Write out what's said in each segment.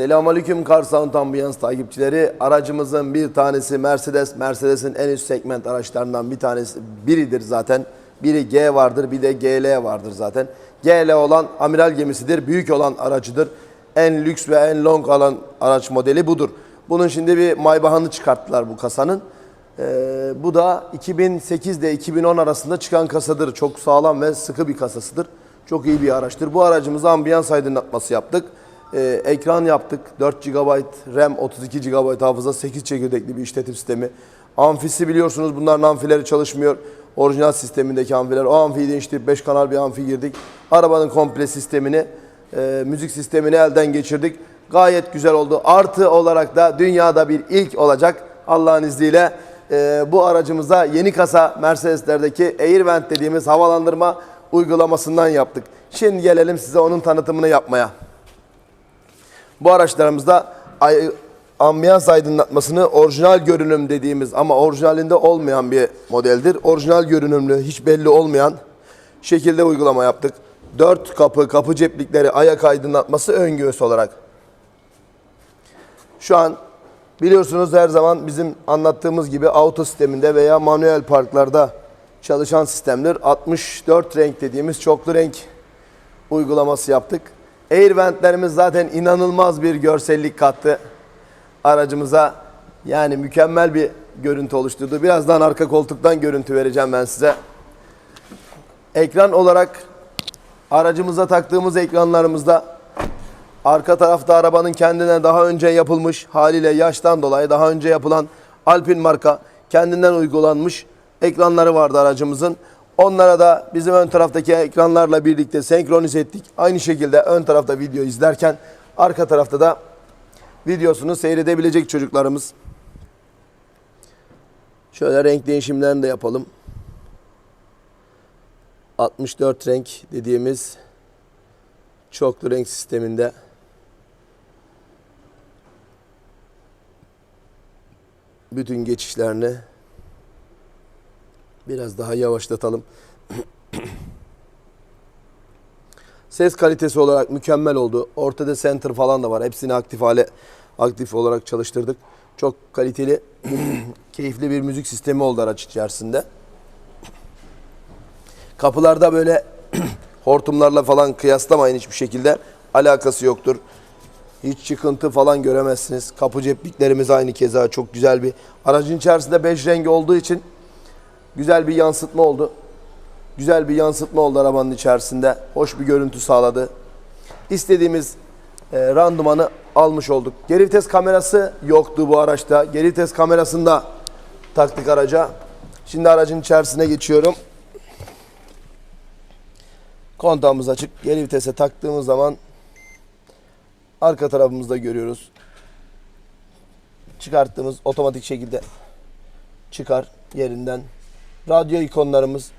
Selamünaleyküm Car Sound Ambiyans takipçileri. Aracımızın bir tanesi Mercedes. Mercedes'in en üst segment araçlarından bir tanesi biridir zaten. Biri G vardır, bir de GL vardır zaten. GL olan amiral gemisidir, büyük olan aracıdır. En lüks ve en long alan araç modeli budur. Bunun şimdi bir maybahanı çıkarttılar bu kasanın. Ee, bu da 2008 ile 2010 arasında çıkan kasadır. Çok sağlam ve sıkı bir kasasıdır. Çok iyi bir araçtır. Bu aracımıza ambiyans aydınlatması yaptık. Ee, ekran yaptık. 4 GB RAM, 32 GB hafıza, 8 çekirdekli bir işletim sistemi. Amfisi biliyorsunuz bunların amfileri çalışmıyor. Orijinal sistemindeki amfiler. O amfiyi değiştirip 5 kanal bir amfi girdik. Arabanın komple sistemini, e, müzik sistemini elden geçirdik. Gayet güzel oldu. Artı olarak da dünyada bir ilk olacak. Allah'ın izniyle e, bu aracımıza yeni kasa Mercedes'lerdeki Airvent dediğimiz havalandırma uygulamasından yaptık. Şimdi gelelim size onun tanıtımını yapmaya. Bu araçlarımızda ambiyans aydınlatmasını orijinal görünüm dediğimiz ama orijinalinde olmayan bir modeldir. Orijinal görünümlü, hiç belli olmayan şekilde uygulama yaptık. Dört kapı, kapı ceplikleri, ayak aydınlatması ön göğüs olarak. Şu an biliyorsunuz her zaman bizim anlattığımız gibi auto sisteminde veya manuel parklarda çalışan sistemdir. 64 renk dediğimiz çoklu renk uygulaması yaptık. Air ventlerimiz zaten inanılmaz bir görsellik kattı aracımıza. Yani mükemmel bir görüntü oluşturdu. Birazdan arka koltuktan görüntü vereceğim ben size. Ekran olarak aracımıza taktığımız ekranlarımızda arka tarafta arabanın kendine daha önce yapılmış haliyle yaştan dolayı daha önce yapılan Alpine marka kendinden uygulanmış ekranları vardı aracımızın. Onlara da bizim ön taraftaki ekranlarla birlikte senkronize ettik. Aynı şekilde ön tarafta video izlerken arka tarafta da videosunu seyredebilecek çocuklarımız. Şöyle renk değişimlerini de yapalım. 64 renk dediğimiz çoklu renk sisteminde bütün geçişlerini biraz daha yavaşlatalım. Ses kalitesi olarak mükemmel oldu. Ortada center falan da var. Hepsini aktif hale aktif olarak çalıştırdık. Çok kaliteli, keyifli bir müzik sistemi oldu araç içerisinde. Kapılarda böyle hortumlarla falan kıyaslamayın hiçbir şekilde. Alakası yoktur. Hiç çıkıntı falan göremezsiniz. Kapı cepliklerimiz aynı keza çok güzel bir. Aracın içerisinde beş rengi olduğu için güzel bir yansıtma oldu. Güzel bir yansıtma oldu arabanın içerisinde. Hoş bir görüntü sağladı. İstediğimiz e, randımanı almış olduk. Geri vites kamerası yoktu bu araçta. Geri vites kamerasını da taktık araca. Şimdi aracın içerisine geçiyorum. Kontağımız açık. Geri vitese taktığımız zaman arka tarafımızda görüyoruz. Çıkarttığımız otomatik şekilde çıkar yerinden. Radyo ikonlarımız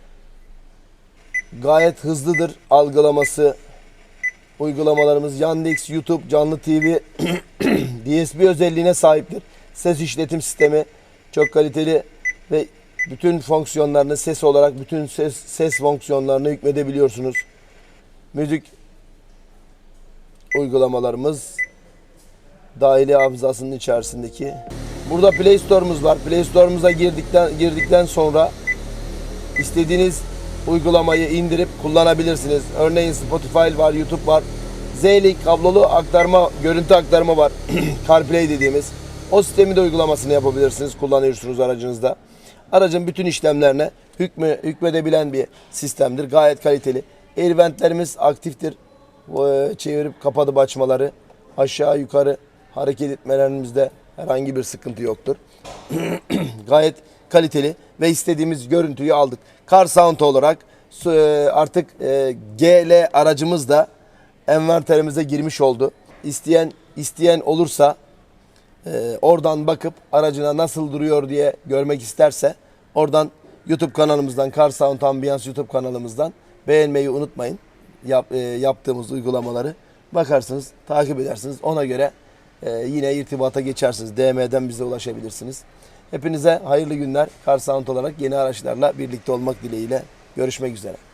gayet hızlıdır algılaması. Uygulamalarımız Yandex, YouTube, Canlı TV, DSP özelliğine sahiptir. Ses işletim sistemi çok kaliteli ve bütün fonksiyonlarını ses olarak bütün ses, ses fonksiyonlarını hükmedebiliyorsunuz. Müzik uygulamalarımız dahili hafızasının içerisindeki. Burada Play Store'umuz var. Play Store'umuza girdikten girdikten sonra istediğiniz uygulamayı indirip kullanabilirsiniz. Örneğin Spotify var, YouTube var. Z-Link kablolu aktarma, görüntü aktarma var. CarPlay dediğimiz. O sistemi de uygulamasını yapabilirsiniz. Kullanıyorsunuz aracınızda. Aracın bütün işlemlerine hükmü, hükmedebilen bir sistemdir. Gayet kaliteli. Air ventlerimiz aktiftir. Ee, Çevirip kapatıp açmaları aşağı yukarı hareket etmelerimizde herhangi bir sıkıntı yoktur. Gayet kaliteli ve istediğimiz görüntüyü aldık. Car Sound olarak e, artık e, GL aracımız da envanterimize girmiş oldu. İsteyen isteyen olursa e, oradan bakıp aracına nasıl duruyor diye görmek isterse oradan YouTube kanalımızdan Car Sound Ambiance YouTube kanalımızdan beğenmeyi unutmayın. Yap, yaptığımız uygulamaları bakarsınız, takip edersiniz. Ona göre e, yine irtibata geçersiniz. DM'den bize ulaşabilirsiniz. Hepinize hayırlı günler. Car Sound olarak yeni araçlarla birlikte olmak dileğiyle görüşmek üzere.